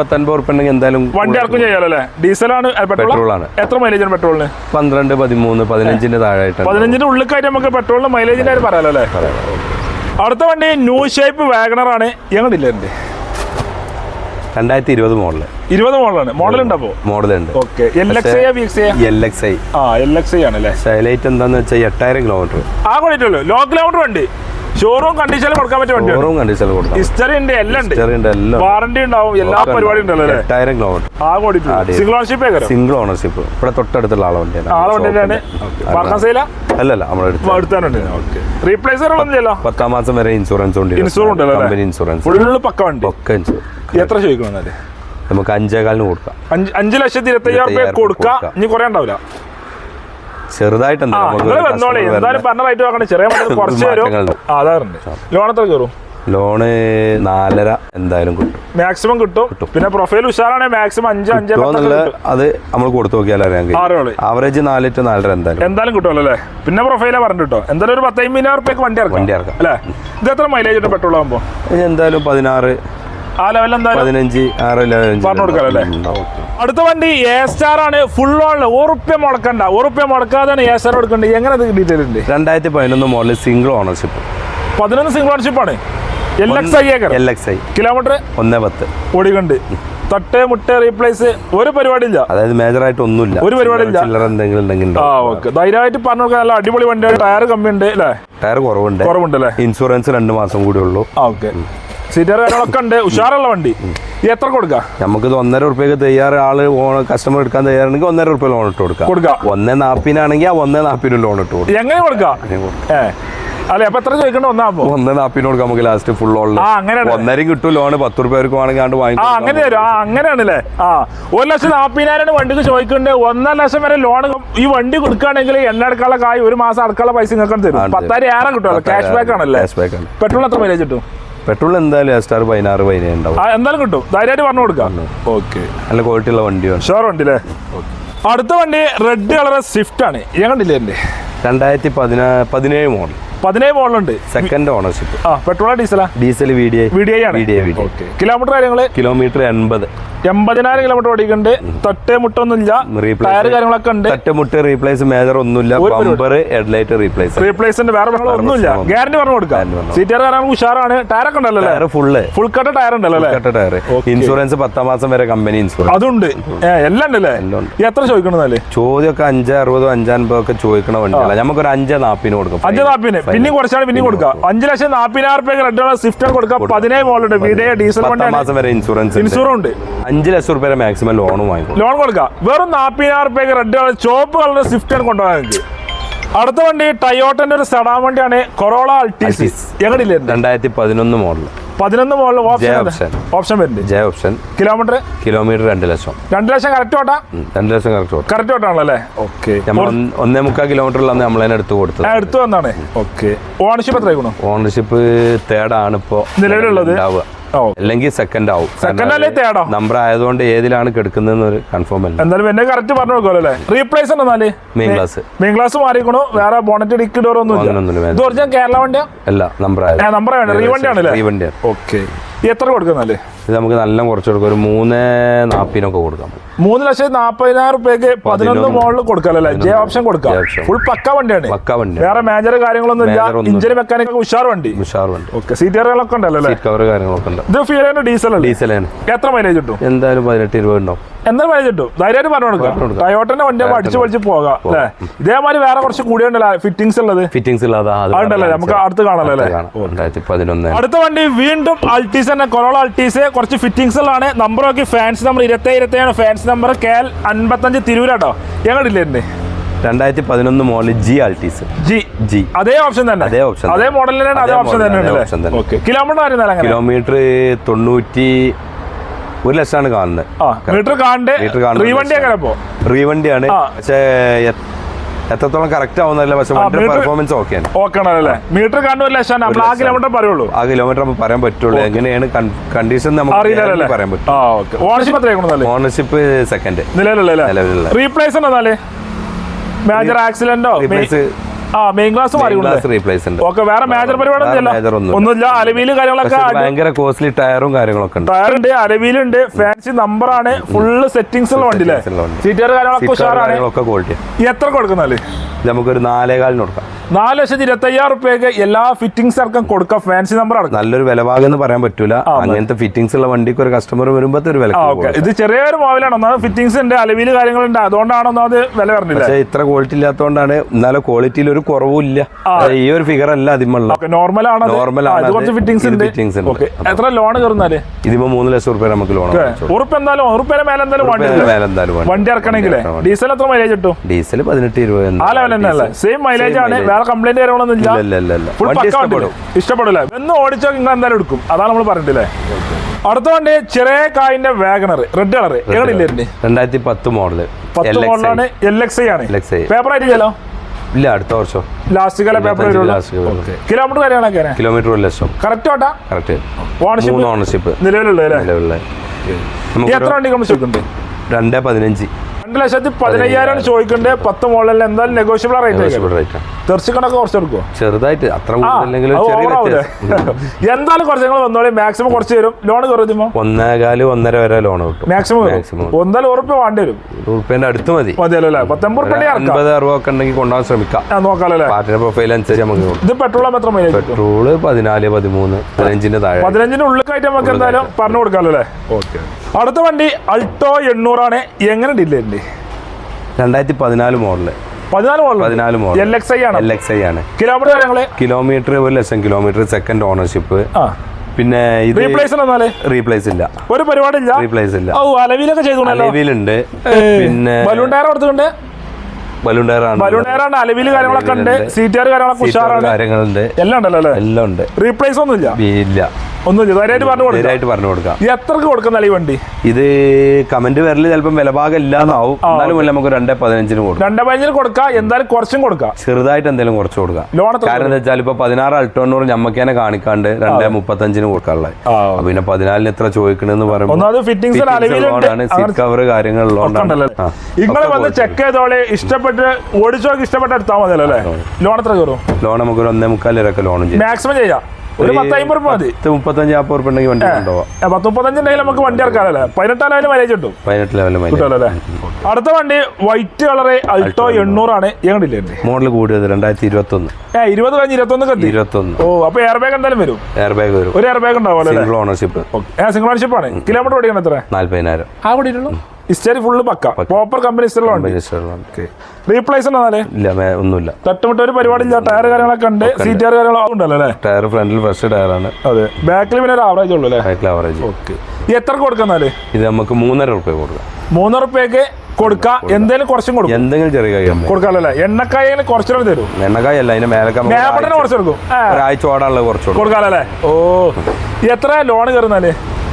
പത്തൊൻപത് ഉറുപ്പ ഉണ്ടെങ്കിൽ എന്തായാലും വണ്ടി ഇറക്കും ചെയ്യാലോ ഡീസലാണ് പെട്രോൾ പെട്രോളാണ് എത്ര മൈലേജ് ആണ് പെട്രോളിന് പന്ത്രണ്ട് പതിമൂന്ന് പതിനഞ്ചിന്റെ താഴെ പതിനഞ്ചിന്റെ ഉള്ളിൽ നമുക്ക് പെട്രോളിന് മൈലേജിന്റെ കാര്യം പറയാലോ അല്ലേ? അടുത്ത വണ്ടി ന്യൂ ഷേപ്പ് വാഗണർ ആണ്. ഞങ്ങളില്ല എന്റെ രണ്ടായിരത്തി ഇരുപത് മോഡൽ ഇരുപത് മോഡലാണ് മോഡൽ ഉണ്ടപ്പോ മോഡലുണ്ട് okay L X I B X L X I ആ എൽ എക്സ് ഐ ആണ് അല്ലേ? ഹൈലൈറ്റ് എന്താന്ന് വെച്ചാൽ എട്ടായിരം കിലോമീറ്റർ ആ കൂടിയിട്ടുള്ളൂ ലോ കിലോമീറ്റർ വണ്ടി. ഷോറൂം കണ്ടീഷനിൽ കൊടുക്കാൻ പറ്റിയ ഷോറൂം കണ്ടീഷനിൽ കൊടുക്കാം. ഹിസ്റ്ററി ഉണ്ട് എല്ലാം ഉണ്ട്. ചെറിയ എല്ലാം വാറണ്ടി ഉണ്ടാവും എല്ലാ പരിപാടിയും ഉണ്ടല്ലോ അല്ലേ? എട്ടായിരം കിലോമീറ്റർ ആ കൂടിയിട്ടുള്ളൂ സിംഗിൾ ഓണർഷിപ്പ് ആക്കാരോ സിംഗിൾ ഓണർഷിപ്പ് ഇവിടെ തൊട്ടടുത്തുള്ള ആളെ വണ്ടിയാണ്. ആളെ വണ്ടി തന്നെയാണ്. പാർക്കാസയില അല്ലല്ല നമ്മൾ അടുത്ത് അടുത്താനുണ്ട് ഓക്കെ റീപ്ലേസർ ഒന്നും ചെയ്യല്ലോ പത്താം മാസം വരെ ഇൻഷുറൻസ് ഉണ്ട് ഇൻഷുറൻസ് ഉണ്ടല്ലോ കമ്പനി ഇൻഷുറൻസ് ഫുള്ള് പക്ക വണ്ടി. ഒക്കെ ഇൻഷുറൻസ് എത്ര ചോദിക്കണം എന്നാൽ? നമുക്ക് അഞ്ചേകാലിന് കൊടുക്കാം. അഞ്ച് ലക്ഷത്തി ഇരുപത്തി അയ്യായിരം കൊടുക്കാം. ഇനി കുറേ ഉണ്ടാവില്ല. ചെറുതായിട്ട് വന്നോളേ. എന്തായാലും പറഞ്ഞ റേറ്റ് നോക്കണേ ചെറിയ കുറച്ച് തരും അതാറുണ്ട്. ലോൺ എത്ര കയറും? ലോണ് നാലര എന്തായാലും കിട്ടും. മാക്സിമം കിട്ടും. പിന്നെ പ്രൊഫൈൽ ഉഷാറാണെങ്കിൽ മാക്സിമം അഞ്ച് അഞ്ച് അത് നമ്മൾ കൊടുത്തു കളി ആവറേജ് നാല് ടു നാലര എന്തായാലും. എന്തായാലും കിട്ടുമല്ലോ അല്ലേ? പിന്നെ പ്രൊഫൈലാ പറഞ്ഞു കിട്ടോ. എന്തായാലും ഒരു പത്തൈമ്പതിനായിരം റുപ്യക്ക് വണ്ടി ഇറക്കാം. വണ്ടി ഇറക്കാം. അല്ലേ? ഇത് എത്ര മൈലേജ് ഉണ്ട് പെട്രോൾ ആകുമ്പോൾ എന്തായാലും പതിനാറ് ആ ലെവൽ എന്തായാലും പതിനഞ്ച് ആറ് പതിനഞ്ച് പറഞ്ഞു കൊടുക്കാം അടുത്ത വണ്ടി എ സ്റ്റാർ ആണ് ഫുൾ ഓൺ ഉറുപ്പ്യ മുടക്കണ്ട ഉറുപ്പ്യ മുടക്കാതെ എ സ്റ്റാർ എടുക്കണ്ട? എങ്ങനെ ഡീറ്റെയിൽ ഉണ്ട്? രണ്ടായിരത്തി പതിനൊന്ന് മോഡൽ സിംഗിൾ ഓണർഷിപ്പ് പതിനൊന്ന് സിംഗിൾ ഓണർഷിപ്പ് ആണ്. L X I L X I kilometre ഒന്നേ പത്ത്. ഓടിക്കണ്ട്. തട്ട് മുട്ട റീപ്ലേസ് ഒരു പരിപാടി ഇല്ല അതായത് മേജർ ആയിട്ട് ഒന്നുമില്ല. ഒരു പരിപാടി ഇല്ല. ചില്ലറ എന്തെങ്കിലും ഉണ്ടെങ്കിൽ ആ. ഓക്കെ. ധൈര്യമായിട്ട് പറഞ്ഞു കൊടുക്കാൻ നല്ല അടിപൊളി വണ്ടിയാണ്. ടയർ കമ്മിയുണ്ട് അല്ലേ? ടയർ കുറവുണ്ട്. കുറവുണ്ട് അല്ലേ? ഇൻഷുറൻസ് രണ്ട് മാസം കൂടി ഉള്ളൂ ഓക്കെ. സീറ്റർ കാര്യങ്ങളൊക്കെ ഉണ്ട്. ഉഷാറുള്ള വണ്ടി. എത്ര കൊടുക്കാം? നമുക്കിത് ഒന്നര റുപ്യക്ക് തയ്യാറ് ആൾ കസ്റ്റമർ എടുക്കാൻ തയ്യാറാണെങ്കിൽ ഒന്നര റുപ്യ ലോൺ ഇട്ട് കൊടുക്കാം. കൊടുക്കാം. ഒന്നേ നാപ്പിനാണെങ്കിൽ ആ ഒന്നേ നാപ്പിന് ലോൺ ഇട്ട് കൊടുക്കാം. എങ്ങനെ കൊടുക്കാം? അല്ലെ അപ്പൊ എത്ര ചോദിക്കണ്ട? ഒന്നാകുമ്പോ ഒന്നേ നാപ്പിന് കൊടുക്കാം നമുക്ക് ലാസ്റ്റ് ഫുൾ ഓൾ ഒന്നരം കിട്ടും ലോണ് പത്ത് റുപ്യ വരെ വേണമെങ്കിൽ ആണ്ട് ആ വാങ്ങിക്കും അങ്ങനെ തരും ആ അങ്ങനെയാണല്ലേ ആ ഒരു ലക്ഷം നാപ്പതിനായിരം വണ്ടിക്ക് ചോദിക്കുന്നുണ്ട് ഒന്നര ലക്ഷം വരെ ലോൺ ഈ വണ്ടി കൊടുക്കുകയാണെങ്കിൽ എണ്ണ അടക്കാനുള്ള കായ് ഒരു മാസം അടക്കാനുള്ള പൈസ നിങ്ങൾക്ക് തരും. പത്തായിരം ഏറെ കിട്ടുമല്ലോ ക്യാഷ് ബാക്ക് ആണല്ലേ? പെട്രോൾ എത്ര മൈലേജ് കിട്ടും? പെട്രോൾ എന്തായാലും സ്റ്റാർ പതിനാറ് പതിനേഴ് ഉണ്ടാവും. ആ എന്തായാലും കിട്ടും. ധൈര്യമായിട്ട് പറഞ്ഞു കൊടുക്കാം. ഓക്കെ. നല്ല ക്വാളിറ്റി ഉള്ള വണ്ടിയാണ്. ഷുവർ വണ്ടി അല്ലേ അടുത്ത വണ്ടി റെഡ് കളർ സ്വിഫ്റ്റ് ആണ്. ഞാൻ കണ്ടില്ലേ എന്റെ രണ്ടായിരത്തി പതിനാ പതിനേഴ് മോഡൽ. പതിനേഴ് മോഡലുണ്ട്. സെക്കൻഡ് ഓണർഷിപ്പ് ആ പെട്രോളാ ഡീസലാ diesel V D I V D I ആണ് വി കിലോമീറ്റർ കാര്യങ്ങൾ? കിലോമീറ്റർ എൺപത്. എൺപതിനായിരം കിലോമീറ്റർ ഓടിക്കുന്നുണ്ട്. തട്ടേ മുട്ടൊന്നുമില്ല. ടയർ കാര്യങ്ങളൊക്കെ ഉണ്ട്. തട്ടുമുട്ട് റീപ്ലേസ് മേജർ ഒന്നുമില്ല. ബമ്പർ ഹെഡ്ലൈറ്റ് റീപ്ലേസ് റീപ്ലേസിന്റെ വേറെ ഒന്നുമില്ല. ഗ്യാരണ്ടി പറഞ്ഞു കൊടുക്കാം. സീറ്റ് കാര്യങ്ങൾ ഉഷാറാണ്. ടയറൊക്കെ ഉണ്ടല്ലോ അല്ലേ? ടയർ ഫുള്ള് ഫുൾ കട്ട ടയർ ഉണ്ടല്ലോ കട്ട ടയർ. ഇൻഷുറൻസ് പത്താം മാസം വരെ കമ്പനി ഇൻഷുറൻസ് അതുണ്ട്. എല്ലാം ഉണ്ടല്ലേ? എത്ര ചോദിക്കണമെന്നല്ലേ ചോദ്യമൊക്കെ അഞ്ച് അറുപതോ അഞ്ചൻപതോ ഒക്കെ ചോദിക്കണ വണ്ടികളാണ് നമുക്കൊരു അഞ്ച് നാപ്പിന് കൊടുക്കാം. അഞ്ച് നാപ്പിന്. പിന്നെ കുറച്ചാണ് പിന്നെ കൊടുക്കാം. അഞ്ച് ലക്ഷം നാപ്പതിനായിരം റുപ്യ റെഡ് കളർ സ്വിഫ്റ്റ് കൊടുക്കാം. പതിനേഴ് മോളുണ്ട് വീഡിയോ ഡീസൽ മാസം വരെ ഇൻഷുറൻസ് ഇൻഷുറൻസ് ഇൻഷൂറും ഉണ്ട്. അഞ്ച് ലക്ഷം റുപ്യ മാക്സിമം ലോണും വാങ്ങിക്കും. ലോൺ കൊടുക്കാം. വെറും നാപ്പതിനായിരം റുപ്യ റെഡ് കളർ ചുവപ്പ് കളർ സ്വിഫ്റ്റ് കൊണ്ടുപോകാൻ അടുത്ത വണ്ടി ടയോട്ടന്റെ ഒരു സെഡാൻ വണ്ടിയാണ് കൊറോള അൾട്ടിസിസ് എങ്ങനെയില്ല? രണ്ടായിരത്തി പതിനൊന്ന് മോഡൽ പതിനൊന്ന് മോഡൽ ഓപ്ഷൻ ഓപ്ഷൻ വരുന്നുണ്ട് ജെ ഓപ്ഷൻ കിലോമീറ്റർ കിലോമീറ്റർ രണ്ട് ലക്ഷം. രണ്ട് ലക്ഷം കറക്റ്റ് ഓട്ടാ? രണ്ട് ലക്ഷം കറക്റ്റ് ഓട്ടം. കറക്റ്റ് ഓട്ടാണല്ലേ? ഓക്കെ നമ്മൾ ഒന്ന്- മുക്കാൽ കിലോമീറ്ററിലാണ് നമ്മളതിനെ എടുത്തു കൊടുത്തത്. എടുത്തു വന്നാണ്. ഓക്കെ ഓണർഷിപ്പ് എത്ര ഓണർഷിപ്പ് തേർഡാണ് ഇപ്പോ നിലവിലുള്ളത്? ഉണ്ടാവുക. അല്ലെങ്കിൽ സെക്കൻഡ് ആവും. സെക്കൻഡ് അല്ലേ തേടോ? നമ്പർ ആയതുകൊണ്ട് ഏതിലാണ് കിടക്കുന്നതെന്ന് കൺഫേം അല്ല. എന്തായാലും എന്നെ കറക്റ്റ് പറഞ്ഞു കൊടുക്കുമല്ലോ റീപ്ലേസ് എന്നാൽ. മെയിൻ ക്ലാസ് മെയിൻ ക്ലാസ് മാറിക്കണു വേറെ ബോണറ്റ് ഡിക്കി ഡോർ ഒന്നും ഇത് ഒറിജിനൽ കേരള വണ്ടിയാ? അല്ല നമ്പർ ആയത് നമ്പർ വേണ്ട റീ വണ്ടി ആണല്ലേ ഈ വണ്ടിയാണ് ഓക്കെ എത്ര കൊടുക്കുന്നാൽ ഇത് നമുക്ക് നല്ല കുറച്ച് കൊടുക്കാം ഒരു മൂന്ന് നാപ്പിനൊക്കെ കൊടുക്കാം. മൂന്ന് ലക്ഷത്തി നാപ്പതിനായിരം റുപ്യക്ക് പതിനൊന്ന് മോളിൽ ജെ ഓപ്ഷൻ കൊടുക്കാം. ഫുൾ പക്ക വണ്ടിയാണ്. പക്ക വണ്ടി വേറെ മേജർ കാര്യങ്ങളൊന്നും ഇല്ല. ഇഞ്ചിന് മെക്കാനിക് ഉഷാർ വണ്ടി. ഉഷാർ വണ്ടി. ഓക്കെ സീറ്റ് കവറുകളൊക്കെ ഉണ്ടല്ലോ സീറ്റ് കവർ കാര്യങ്ങളൊക്കെ ഉണ്ട്. ഇത് ഫീലിന്റെ ഡീസൽ അല്ലേ? ഡീസലാണ് എത്ര മൈലേജ് കിട്ടും? എന്തായാലും പതിനെട്ട് ഇരുപത് ഉണ്ടാവും. എന്താ മൈലേജ് കിട്ടും. ധൈര്യമായിട്ട് പറഞ്ഞു കൊടുക്കാം. ടയോട്ടന്റെ വണ്ടി അടിച്ചു പൊളിച്ച് പോകാം അല്ലേ? ഇതേമാതിരി വേറെ കുറച്ച് കൂടിയുണ്ടല്ലോ. ഫിറ്റിംഗ്സ് ഉള്ളത്. ഫിറ്റിംഗ്സ് ഇല്ലാതെ അതുണ്ടല്ലേ? നമുക്ക് അടുത്ത് കാണാം അല്ലേ? രണ്ടായിരത്തി പതിനൊന്ന്. അടുത്ത വണ്ടി വീണ്ടും അൾട്ടീസ് തന്നെ. കൊറോള അൾട്ടീസ് കുറച്ച് ഫിറ്റിങ്സുകളാണ് നമ്പർ നോക്കി ഫാൻസ് നമ്പർ ഇരുപത്തി ഇരുപത്തേഴ് ഫാൻസ് നമ്പർ കെ എൽ അൻപത്തഞ്ച് തിരൂരാട്ടോ ഞങ്ങളില്ലേ എന്റെ രണ്ടായിരത്തി പതിനൊന്ന് model G Altis G G അതേ ഓപ്ഷൻ തന്നെ. അതേ ഓപ്ഷൻ അതേ തന്നെ. മോഡലിലാണ് അതേ ഓപ്ഷൻ തന്നെ. കിലോമീറ്റർ കിലോമീറ്റർ തൊണ്ണൂറ്റി ഒരു ലക്ഷമാണ് കാണുന്നത്. മീറ്റർ റീവണ്ടിയാണ്. പക്ഷേ എത്രത്തോളം കറക്റ്റ് ആവുന്നില്ല പക്ഷെ വണ്ടിയുടെ പെർഫോമൻസ് ഓക്കെയാണ് ഓക്കെ ആണല്ലേ മീറ്റർ കണ്ടു ഒരു നമ്മൾ ആ കിലോമീറ്റർ പറയുള്ളൂ. ആ കിലോമീറ്റർ നമുക്ക് പറയാൻ പറ്റുള്ളൂ. എങ്ങനെയാണ് കണ്ടീഷൻ നമുക്ക് പറയാൻ പറ്റും. ഓണർഷിപ്പ് ഓണർഷിപ്പ് സെക്കൻഡ് നിലവിലുള്ള റീപ്ലേസ് മേജർ ആക്സിഡന്റോ റീപ്ലേസ് ആ മെയിൻ ഗ്ലാസ് മാറി റീപ്ലേസ് ഉണ്ട്. ഓക്കെ വേറെ മേജർ പരിപാടി വേറെ ഒന്നുമില്ല. അലവിയിൽ കാര്യങ്ങളൊക്കെ ഭയങ്കര കോസ്റ്റ്ലി ടയറും കാര്യങ്ങളൊക്കെ ഉണ്ട്. ടയർ ഉണ്ട് അലവിയിലുണ്ട് ഫാൻസി നമ്പർ ആണ് ഫുള്ള് സെറ്റിംഗ്സ് ഉള്ള വണ്ടി. സീറ്റർ കാര്യങ്ങളൊക്കെ ഉഷാറാണ്. എത്ര കൊടുക്കുന്നാൽ? നമുക്കൊരു നാലേകാലിന് കൊടുക്കാം. നാല് ലക്ഷത്തി ഇരുപത്തി അയ്യായിരം റുപ്യക്ക് എല്ലാ ഫിറ്റിംഗ്സ് അടക്കം കൊടുക്കുക ഫാൻസി നമ്പർ ആണ്. നല്ലൊരു വിലഭാഗം എന്ന് പറയാൻ പറ്റൂല. അങ്ങനത്തെ ഫിറ്റിംഗ്സ് ഉള്ള വണ്ടിക്ക് ഒരു കസ്റ്റമർ വരുമ്പോ ഒരു വില ഇത് ചെറിയൊരു മോഡലാണ്. ഒന്നാമത് ഫിറ്റിംഗ്സ് ഉണ്ട് അലവിയിൽ കാര്യങ്ങളുണ്ട്. അതുകൊണ്ടാണ് ഒന്നാമത് വില പറഞ്ഞില്ല പക്ഷേ ഇത്ര ക്വാളിറ്റി ഇല്ലാത്തതുകൊണ്ടാണ് എന്നാലും ക്വാളിറ്റിയിൽ ഒരു കുറവും ഇല്ല. ഈ ഒരു ഫിഗർ അല്ല അതിമുള്ള നോർമൽ ആണ് നോർമൽ ആണ് അത്. കുറച്ച് ഫിറ്റിംഗ്സ് ഉണ്ട്. ഉണ്ട്. എത്ര ലോൺ കയറുന്നാൽ? ഇതിപ്പോ മൂന്ന് ലക്ഷം റുപ്യ നമുക്ക് ലോൺ ഉറുപ്പ് എന്തായാലും ഉറുപ്പിന്റെ മേലെ എന്തായാലും വണ്ടി ഇറക്കണമെങ്കിൽ വണ്ടി ഇറക്കണമെങ്കിലേ. ഡീസൽ എത്ര മൈലേജ് കിട്ടും? ഡീസൽ പതിനെട്ട് ഇരുപത് ആ ലെവൽ സെയിം മൈലേജ് ആണ്. mileage. വേറെ കംപ്ലൈന്റ് തരണമെന്നില്ല ഫുൾ പക്ക ഇഷ്ടപ്പെടില്ലേ. എന്ന് ഓടിച്ചോ നിങ്ങൾ എന്തായാലും എടുക്കും. അതാണ് നമ്മൾ പറഞ്ഞിട്ടില്ലേ? അടുത്ത വണ്ടി ചെറിയ കായിന്റെ വാഗണർ റെഡ് കളർ എങ്ങനെയില്ലേ രണ്ടായിരത്തി പത്ത് മോഡൽ പത്ത് മോഡലാണ് എൽ എക്സ് ആണ് പേപ്പർ ഇല്ല അടുത്ത വർഷം. ലാസ്റ്റ് കാല പേപ്പർ കിലോമീറ്റർ കാര്യങ്ങളൊക്കെ കിലോമീറ്റർ ഒരു ലക്ഷം. കറക്റ്റ് ഓട്ടാ കറക്റ്റ് ഓണർഷിപ്പ് ഓണർഷിപ്പ് നിലവിലുള്ള. നിലവിലുള്ള എത്ര വണ്ടി കമ്മിച്ചുണ്ട് രണ്ടേ പതിനഞ്ച്. രണ്ട് ലക്ഷത്തി പതിനയ്യായിരം ചോദിക്കണ്ടേ. പത്ത് മോഡലിൽ എന്തായാലും നെഗോഷ്യബിൾ റേറ്റ് തീർച്ചയായിട്ടും കുറച്ച് എടുക്കുമോ ചെറുതായിട്ട് അത്ര എന്തായാലും കുറച്ച് നിങ്ങൾ വന്നോളി. മാക്സിമം കുറച്ച് തരും. ലോൺ കുറയുമോ ഒന്നേകാൽ ഒന്നര വരെ ലോൺ കിട്ടും മാക്സിമം ഒന്നര ഉറപ്പ് വേണ്ടി വരും. ഉറുപ്പ്യന്റെ അടുത്ത് മതി. മതിയല്ലോ അല്ലേ? പത്തൊമ്പത് ഉണ്ടെങ്കിൽ കൊണ്ടുപോകാൻ ശ്രമിക്കാം. പാർട്ടിയുടെ പ്രൊഫൈൽ അനുസരിച്ച് നമുക്ക് ഇത് പെട്രോൾ എത്ര മൈലേജ് പെട്രോൾ പതിനാല് പതിമൂന്ന് പതിനഞ്ചിന്റെ താഴെ. പതിനഞ്ചിന്റെ ഉള്ളിലായിട്ട് നമുക്ക് എന്തായാലും പറഞ്ഞു കൊടുക്കാമല്ലോ അല്ലേ? അടുത്ത വണ്ടി അൾട്ടോ എണ്ണൂറാണ്. എങ്ങനെ ഡില്ലേ ഉണ്ട് രണ്ടായിരത്തി പതിനാല് മോഡൽ. പതിനാല് മോഡൽ പതിനാല് മോഡൽ എൽ എക്സ് ഐ ആണ്? എൽ എക്സ് ഐ ആണ്. കിലോമീറ്റർ കാര്യങ്ങൾ? കിലോമീറ്റർ ഒരു ലക്ഷം കിലോമീറ്റർ സെക്കൻഡ് ഓണർഷിപ്പ് പിന്നെ ഇത് റീപ്ലേസ് റീപ്ലേസ് ഇല്ല. ഒരു പരിപാടി ഇല്ല. റീപ്ലേസ് ഇല്ല ഓ അലവിലൊക്കെ ചെയ്തു അലവിലുണ്ട് പിന്നെ ബലൂൺ ടയർ കൊടുത്തിട്ടുണ്ട്. ബലൂൺ ടയറാണ് ബലൂൺ ടയർ ആണ്. അലവിൽ കാര്യങ്ങളൊക്കെ ഉണ്ട്. സീറ്റുകാർ കാര്യങ്ങളൊക്കെ ഉഷാറാണ്. കാര്യങ്ങളുണ്ട്. എല്ലാം ഉണ്ടല്ലോ എല്ലാം ഉണ്ട്. റീപ്ലേസ് ഒന്നുമില്ല. ഇല്ല. ഒന്നുമില്ല. ധൈര്യമായിട്ട് പറഞ്ഞു ധൈര്യമായിട്ട് പറഞ്ഞു കൊടുക്കാം. എത്രക്ക് കൊടുക്കുന്ന ഈ വണ്ടി? ഇത് കമന്റ് വരൽ ചിലപ്പം വിലഭാഗം ഇല്ലാന്നാവും എന്നാലും നമുക്ക് രണ്ടേ പതിനഞ്ചിന് കൊടുക്കാം. രണ്ടേ പതിനഞ്ചിന് കൊടുക്കാം. എന്തായാലും കുറച്ചും കൊടുക്കാം. ചെറുതായിട്ട് എന്തെങ്കിലും കുറച്ച് കൊടുക്കാം. ലോൺ കാരണം എന്താ വെച്ചാൽ ഇപ്പൊ പതിനാറ് അൾട്ടോണ്ണൂറ് ഞമ്മക്കേനെ കാണിക്കാണ്ട് രണ്ടേ മുപ്പത്തഞ്ചിന് കൊടുക്കാനുള്ളത് പിന്നെ പതിനാലിന് എത്ര ചോദിക്കണെന്ന് പറയുമ്പോൾ ഫിറ്റിംഗ്സ് അലവിലുണ്ട് സീറ്റ് കവർ ഉണ്ടല്ലോ. ആ. നിങ്ങൾ വന്ന് ചെക്ക് ചെയ്തോളെ. ഇഷ്ടപ്പെട്ട് ഓടിച്ചോക്ക് ഇഷ്ടപ്പെട്ട് എടുത്താൽ മതിയല്ലോ അല്ലേ? ലോൺ എത്ര കയറും? ലോൺ നമുക്ക് ഒരു ഒന്നേ മുക്കാൽ വരെയൊക്കെ ലോൺ ചെയ്യാം. മാക്സിമം ചെയ്യാം. ഒരു രൂപ മതി. പത്ത് മുപ്പത്തഞ്ച് നാൽപ്പത് ഉറുപ്പ് ഉണ്ടെങ്കിൽ വണ്ടി കൊണ്ടുപോവാം ഏ, പത്ത് മുപ്പത്തഞ്ചുണ്ടെങ്കിൽ നമുക്ക് വണ്ടി ഇറക്കാമല്ലേ പതിനെട്ടാലായാലും മൈലേജ് കിട്ടും. പതിനെട്ട് ലെവലിൽ മൈലേജ് കിട്ടുമല്ലോ അടുത്ത വണ്ടി വൈറ്റ് കളർ അൾട്ടോ എണ്ണൂറാണ്. മോഡൽ കൂടിയത് രണ്ടായിരത്തി ഇരുപത്തി ഒന്ന് ഏ ഇരുപത് കഴിഞ്ഞ് ഇരുപത്തൊന്ന് എത്തി. ഇരുപത്തി ഒന്ന് ഓ അപ്പൊ എയർ ബാഗ് എന്തായാലും വരും. എയർ ബാഗ് വരും. ഒരു എയർ ബാഗ് ഉണ്ടാവും സിംഗിൾ ഓണർഷിപ്പ് സിംഗിൾ ഓൺഷിപ്പ് ആണ്. കിലോമീറ്റർ ഓടിക്കണം എത്ര? നാല്പതിനായിരം. ആ കൂടിയിട്ടുള്ളൂ history full pucca. Proper company ഹിസ്റ്ററിലുള്ള വണ്ടി. റീപ്ലേസ് ഇല്ല ഒന്നുമില്ല. തട്ടുമുട്ട ഒരു പരിപാടിയില്ല. ടയർ കാര്യങ്ങളൊക്കെ ഉണ്ട്. സീറ്റ് കാര്യങ്ങളൊക്കെ ഉണ്ടല്ലോ അല്ലേ? ടയർ ഫ്രണ്ടിൽ ഫസ്റ്റ് ടയറാണ് അതെ. ബാക്കിൽ പിന്നെ ഒരു ആവറേജ് ഉള്ളൂ അല്ലേ? ബാക്കിൽ ആവറേജ് ഓക്കെ എത്ര കൊടുക്കുന്നാൽ ഇത് നമുക്ക് മൂന്നര റുപ്യ കൊടുക്കാം. മൂന്നര റുപ്യക്ക് കൊടുക്കാം. എന്തെങ്കിലും കുറച്ചും കൊടുക്കും. എന്തെങ്കിലും ചെറിയ കൈ കൊടുക്കാല്ലേ കൊടുക്കാമല്ലോ എണ്ണക്കായെങ്കിലും കുറച്ചുകൂടെ തരും? എണ്ണക്കായ അല്ല അതിന്റെ മേലക്ക മേപ്പട്ടനെ കുറച്ച് കൊടുക്കും ഒരാഴ്ച ഓടാനുള്ളത് കുറച്ച് കൊടുക്കും ഓ. എത്ര ലോൺ കയറുന്നാൽ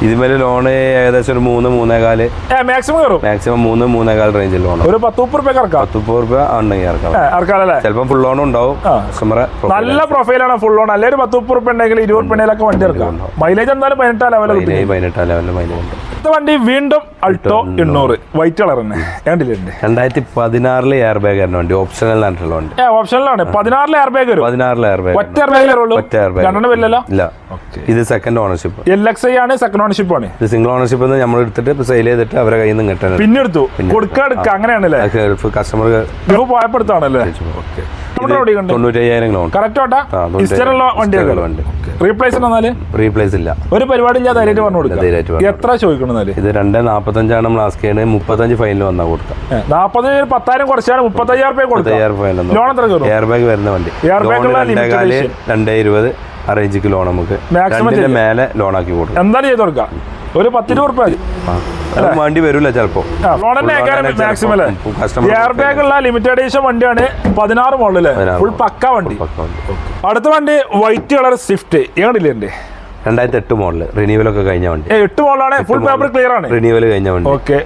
ഇതുമേലെ ലോണ് ഏകദേശം ഒരു മൂന്ന് മൂന്നേകാൽ. മാക്സിമം കയറും? മാക്സിമം മൂന്ന് മൂന്നേകാൽ റേഞ്ചിൽ ലോൺ ഒരു പത്ത് മുപ്പത് റുപ്യക്ക് ഇറക്കാം? പത്ത് മുപ്പത് റുപ്യ ഉണ്ടെങ്കിൽ ഇറക്കാം. ഏ, അല്ലേ? ചിലപ്പം ഫുൾ ലോൺ ഉണ്ടാവും. കസ്റ്റമറെ നല്ല പ്രൊഫൈലാണ് ഫുൾ ലോൺ അല്ലെങ്കിൽ ഒരു പത്ത് മുപ്പത് റുപ്യ ഉണ്ടെങ്കിൽ ഇരുപത് റുപ്യയിലൊക്കെ വണ്ടി ഇറക്കാം മൈലേജ് എന്തായാലും പതിനെട്ടാം ലെവലിൽ പതിനെട്ടാം ലെവലിൽ മൈലേജ് ഉണ്ട്. അടുത്ത വണ്ടി വീണ്ടും അൾട്ടോ എണ്ണൂറ്. വൈറ്റ് കളർ തന്നെ. കണ്ടില്ലേ രണ്ടായിരത്തി പതിനാറിൽ എയർ ബാഗ് ആയിരുന്നു വണ്ടി ഓപ്ഷണൽ ആയിട്ടുള്ള വണ്ടി. ഏ ഓപ്ഷനിലാണ് പതിനാറിൽ എയർ ബാഗ് വരും. പതിനാറിൽ എയർ ബാഗ് ഒറ്റ എയർ ബാഗ് ഒറ്റ എയർ ബാഗ് രണ്ടെണ്ണം ഇല്ല. ഇത് second ownership L X I ആണ് സെക്കൻഡ് ഓണർഷിപ്പ് ആണ്. ഇത് സിംഗിൾ ഓണർഷിപ്പ് നമ്മൾ എടുത്തിട്ട് സെയിൽ ചെയ്തിട്ട് അവരെ കയ്യിൽ നിന്ന് കിട്ടാൻ പിന്നെ എടുത്തു. കൊടുക്കുക എടുക്കുക. അങ്ങനെയാണല്ലേ? ഗൾഫ് കസ്റ്റമർ ഗ്രൂപ്പ് വണ്ടി റീപ്ലേസ് ഇല്ല. ഒരു പരിപാടി എത്ര ഇത് രണ്ട് നാപ്പത്തഞ്ചാണ് നമ്മൾ ആസ്ക് ചെയ്യുന്നത് മുപ്പത്തഞ്ച് ഫൈനൽ വന്നാൽ കൊടുക്കാം നാപ്പത് പത്തായിരം കുറച്ചാണ്. മുപ്പത്തയ്യായിരം രൂപ കൊടുക്കാം എയർ ബാഗ് വരുന്ന വണ്ടി. ലോൺ limited രണ്ടേ ഇരുപത്. ആ റേഞ്ചിക്ക് ലോൺ നമുക്ക്. രണ്ടിന്റെ മേലെ ലോൺ ആക്കി കൊടുക്കും. എന്തായാലും ചെയ്ത് കൊടുക്കാം. ഒരു മതി. ആ. അത് വേണ്ടി വരൂല ചിലപ്പോ. എയർ ബാഗ് ഉള്ള ലിമിറ്റഡ് എഡിഷൻ വണ്ടിയാണ് പതിനാറ് മോഡൽ ഫുൾ പക്ക വണ്ടി. അടുത്ത വണ്ടി വൈറ്റ് കളർ സ്വിഫ്റ്റ് ഏണില്ലേ എന്റെ രണ്ടായിരത്തി എട്ട് മോഡൽ റിന്യൂവലൊക്കെ കഴിഞ്ഞ വണ്ടി. എട്ട് മോഡലാണ് ഫുൾ പേപ്പർ ക്ലിയർ ആണ്. റിന്യൂവൽ കഴിഞ്ഞ വണ്ടി. ഓക്കെ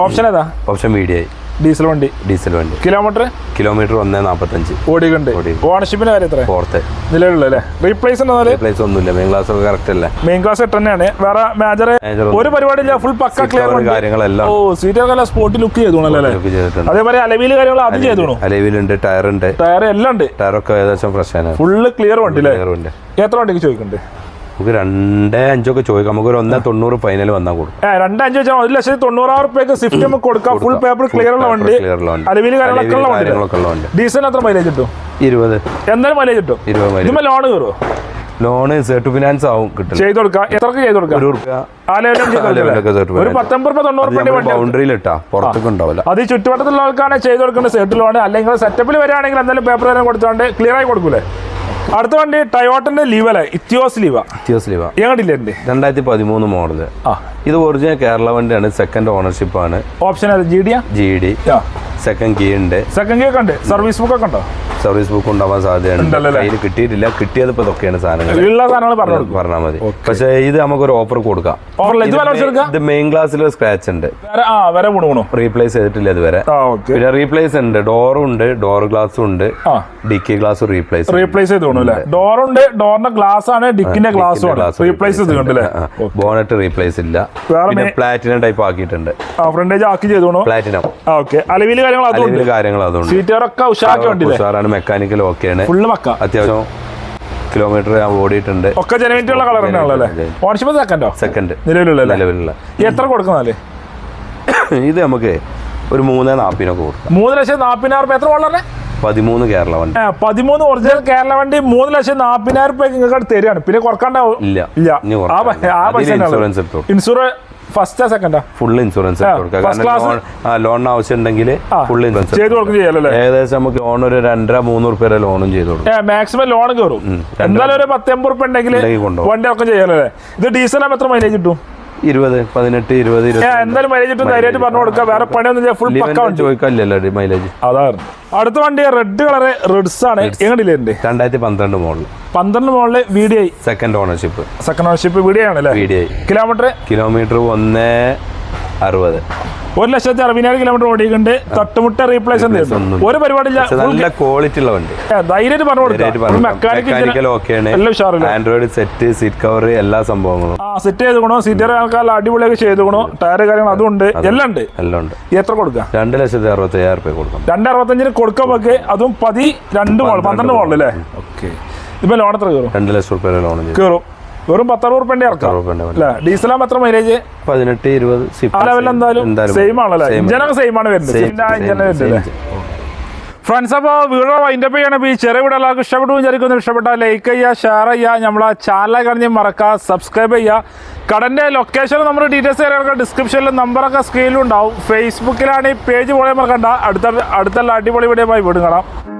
ഓപ്ഷൻ ഏതാ? ഓപ്ഷൻ മീഡിയ ആയി ഡീസൽ വണ്ടി? ഡീസൽ വണ്ടി. കിലോമീറ്റർ? കിലോമീറ്റർ ഒന്നേ നാൽപ്പത്തഞ്ച് ഓടിക്കുണ്ട് ഓടി. ഓണർഷിപ്പിന്റെ കാര്യം എത്ര ഫോർത്ത്. നിലവിലുള്ള റീപ്ലേസ് എന്നാൽ? ഒന്നുമില്ല. മെയിൻ ക്ലാസ് ഒക്കെ കറക്റ്റ് അല്ലേ? മെയിൻ ക്ലാസ് എട്ട് തന്നെയാണ്. വേറെ മേജർ ഒരു പരിപാടിയില്ല. ഫുൾ പക്ക ക്ലിയർ കാര്യങ്ങളെല്ലാം. ഓ സീറ്റൊക്കെ സ്പോട്ട് ലുക്ക് ചെയ്തു അല്ലേ? ഒക്കെ ചെയ്തിട്ടുണ്ട്. അതേപോലെ അലവിയിൽ കാര്യങ്ങൾ അത് ചെയ്തു അലവിയിലുണ്ട് ടയർ ഉണ്ട് ടയർ എല്ലാം ഉണ്ട്. ടയറൊക്കെ ഏകദേശം ഫ്രഷ് ആണ്. ഫുള്ള് ക്ലിയർ വണ്ടി അല്ലേ? എത്ര വണ്ടിക്ക് ചോദിക്കുന്നുണ്ട് നമുക്ക് രണ്ടേ അഞ്ചൊക്കെ ചോദിക്കാം. നമുക്ക് ഒരു ഒന്നേ തൊണ്ണൂറ് ഫൈനൽ വന്നാൽ കൊടുക്കും. രണ്ടേ അഞ്ച് വെച്ചാൽ ഒരു ലക്ഷത്തി തൊണ്ണൂറായിരം റുപ്യക്ക് സ്വിഫ്റ്റ് നമുക്ക് കൊടുക്കാം. ഫുൾ പേപ്പർ ക്ലിയർ ഉള്ള വണ്ടി. അലവിൽ കാര്യങ്ങളൊക്കെ ഉള്ള വണ്ടി. ഡീസൽ എത്ര മൈലേജ് കിട്ടും? ഇരുപത്. എന്തായാലും മൈലേജ് കിട്ടും. ഇരുപത് ഇതുമ്പോ ലോൺ കയറുമോ ലോണ് സെർട്ട് ഫിനാൻസ് ആവും കിട്ടും ചെയ്ത് കൊടുക്കാം. എത്രക്ക് ചെയ്ത് കൊടുക്കാം? ഒരു റുപ്യ ബൗണ്ടറിയിൽ ഇട്ടാ. പുറത്തേക്ക് ഉണ്ടാവില്ല. അത് ചുറ്റുവട്ടത്തുള്ള ആൾക്കാരെ ചെയ്ത് കൊടുക്കേണ്ട സെർട്ട് ലോൺ അല്ലെങ്കിൽ സെറ്റപ്പിൽ വരികയാണെങ്കിൽ എന്തായാലും പേപ്പർ തന്നെ കൊടുത്തോണ്ട് ക്ലിയർ ആയി കൊടുക്കൂലേ? അടുത്ത വണ്ടി ടയോട്ടന്റെ ലീവല്ലേ ഇത്യോസ് ലീവ. ഇത്യോസ് ലീവ. എങ്ങോട്ടില്ലേ രണ്ടായിരത്തി പതിമൂന്ന് മോഡൽ ആ. ഇത് ഒറിജിനൽ കേരള വണ്ടിയാണ് സെക്കൻഡ് ഓണർഷിപ്പ് ആണ്. Option G D G D second key ഉണ്ട്. സെക്കൻഡ് കേക്ക് ഉണ്ട്. സർവീസ് ബുക്ക് ഒക്കെ ഉണ്ടോ? സർവീസ് ബുക്ക് ഉണ്ടാവാൻ സാധ്യതയുണ്ട്. അല്ലേ? കയ്യിൽ കിട്ടിയിട്ടില്ല. കിട്ടിയത് ഇപ്പൊ ഇതൊക്കെയാണ് സാധനങ്ങൾ പറഞ്ഞാൽ മതി. പക്ഷെ ഇത് നമുക്കൊരു ഓഫർ കൊടുക്കാം. ഇത് മെയിൻ ക്ലാസ്സിൽ സ്ക്രാച്ച് ഉണ്ട്. റീപ്ലേസ് ചെയ്തിട്ടില്ല ഇതുവരെ. പിന്നെ റീപ്ലേസ് ഉണ്ട്. ഡോറും ഉണ്ട്. ഡോർ ഗ്ലാസും ഉണ്ട്. ഡിക്കി ഗ്ലാസ് റീപ്ലേസ് റീപ്ലേസ് ചെയ്ത് വേണം അല്ലേ? ഡോറുണ്ട് ഡോറിന്റെ ഗ്ലാസ് ആണ് ഡിക്കിന്റെ ഗ്ലാസ് റീപ്ലേസ് ചെയ്ത് കണ്ടല്ലേ? ബോണറ്റ് റീപ്ലേസ് ഇല്ല. വേറെ പ്ലാറ്റിനം ടൈപ്പ് ആക്കിയിട്ടുണ്ട്. ഫ്രണ്ട് ഫ്രണ്ടേജ് ആക്കി ചെയ്ത് പ്ലാറ്റിനം ഓക്കെ അലവിൽ കാര്യങ്ങൾ കാര്യങ്ങൾ അതുകൊണ്ട് സീറ്റുകാരൊക്കെ വണ്ടിയില്ലേ ഉഷാറാണ് മെക്കാനിക്കൽ ഓക്കെയാണ് ഫുള്ള് മക്ക. അത്യാവശ്യം കിലോമീറ്റർ ഞാൻ ഓടിയിട്ടുണ്ട്. ഒക്കെ ജനുവിറ്റി ഉള്ള കളർ തന്നെയാണല്ലേ. ഓണർഷിപ്പ് സെക്കൻഡോ സെക്കൻഡ് നിലവിലുള്ള. നിലവിലുള്ള എത്ര കൊടുക്കുന്നാൽ ഇത് നമുക്ക് ഒരു മൂന്ന് നാപ്പിനൊക്കെ കൊടുക്കാം. മൂന്ന് ലക്ഷം നാൽപ്പതിനായിരം എത്ര വളരെ പതിമൂന്ന് കേരള വണ്ടി. പതിമൂന്ന് ഒറിജിനൽ കേരള വണ്ടി മൂന്ന് ലക്ഷം നാപ്പതിനായിരം രൂപ നിങ്ങൾക്ക് തരികയാണ് പിന്നെ കുറക്കാണ്ടാവും? ഇല്ല. ഇല്ല. ഇൻഷുറൻസ് ആ ഇൻഷുറൻസ് ഫസ്റ്റ് സെക്കൻഡാ ഫുൾ ഇൻഷുറൻസ്? ലോൺ ലോണിന് ആവശ്യം ഉണ്ടെങ്കിൽ ഫുൾ ഇൻഷുറൻസ് ചെയ്ത് കൊടുക്കും. ചെയ്യാലോ ഏകദേശം നമുക്ക് ലോൺ ഒരു രണ്ടര മൂന്ന് റുപ്യ ലോണും ചെയ്ത് കൊടുക്കും. മാക്സിമം ലോൺ കയറും എന്തായാലും ഒരു പത്തമ്പത് റുപ്യ ഉണ്ടെങ്കിൽ. വണ്ടി ഒക്കെ ചെയ്യാലോ ഇത് ഡീസൽ ആകുമ്പോൾ എത്ര മൈലേജ് കിട്ടും? ഇരുപത് പതിനെട്ട് ഇരുപത് ഏ, ഇരുപത് എന്തായാലും മൈലേജ് കിട്ടും ധൈര്യമായിട്ട് പറഞ്ഞു കൊടുക്കാം. വേറെ പണിയൊന്നും ഫുൾ ചോദിക്കാനില്ലല്ലോ മൈലേജ് അടുത്ത വണ്ടി റെഡ് കളറ് റെഡ്സ് ആണ്. എങ്ങനെയില്ലേ രണ്ടായിരത്തി പന്ത്രണ്ട് മോഡൽ പന്ത്രണ്ട് model V D I second ownership second ownership V D I ആണല്ലേ? V D I kilometre kilometre ഒന്ന് അറുപത്. ഒരു ലക്ഷത്തി അറുപതിനായിരം കിലോമീറ്റർ ഓടിയിട്ടുണ്ട്. തട്ടുമുട്ട റീപ്ലേസ് ഒരു പരിപാടിയില്ല. നല്ല ക്വാളിറ്റി ഉള്ള വണ്ടി. ധൈര്യമായിട്ട് പറഞ്ഞു മെക്കാനിക്കൽ ഓക്കെയാണ് ആൻഡ്രോയിഡ് സെറ്റ് സീറ്റ് കവർ എല്ലാ സംഭവങ്ങളും. ആ സെറ്റ് ചെയ്ത് ഗുണോ സീറ്റർ ആൾക്കാർ അടിപൊളിയൊക്കെ ചെയ്ത് ഗുണോ ടയർ കാര്യങ്ങൾ ഉണ്ട്. എല്ലാം ഉണ്ട്. എല്ലാം ഉണ്ട്. എത്ര കൊടുക്കാം രണ്ട് ലക്ഷത്തി അറുപത്തി അയ്യായിരം റുപ്യ കൊടുക്കാം. രണ്ട് അറുപത്തഞ്ചിന് കൊടുക്കുമ്പോൾ അതും പതി രണ്ട് മോൾ പന്ത്രണ്ട് മോളിൽ അല്ലേ? ഓക്കെ ഇപ്പൊ ലോൺ എത്ര കയറും? രണ്ട് ലക്ഷം റുപ്യ ലോൺ കയറും. വെറും പത്തറുപത് റുപ്യന്റെ ഇറക്കാം. ഡീസലാ ഡീസലാകുമ്പോൾ എത്ര മൈലേജ് പതിനെട്ട് ഇരുപത് എന്തായാലും സെയിം ആണല്ലേ? ഇഞ്ചനൊക്കെ സെയിം ആണ് വരുന്നത്. ഫ്രണ്ട്സ് അപ്പോൾ വീഡിയോ വൈൻഡ് അപ്പ് ചെയ്യണം. ഈ ചെറിയ വീഡിയോ എല്ലാവർക്കും ഇഷ്ടപ്പെട്ടു വിചാരിക്കുന്നു. ഇഷ്ടപ്പെട്ടാൽ ലൈക്ക് ചെയ്യുക ഷെയർ ചെയ്യുക. നമ്മളെ ചാനൽ കഴിഞ്ഞ് മറക്കുക സബ്സ്ക്രൈബ് ചെയ്യുക. കടന്റെ ലൊക്കേഷൻ നമ്മുടെ ഡീറ്റെയിൽസ് കാര്യങ്ങളൊക്കെ ഡിസ്ക്രിപ്ഷനിൽ നമ്പറൊക്കെ സ്ക്രീനിലും ഉണ്ടാവും. ഫേസ്ബുക്കിലാണ് ഈ പേജ് പോലെ മറക്കണ്ട. അടുത്ത അടുത്തുള്ള അടിപൊളി വീഡിയോ പോയി വീടും കാണാം.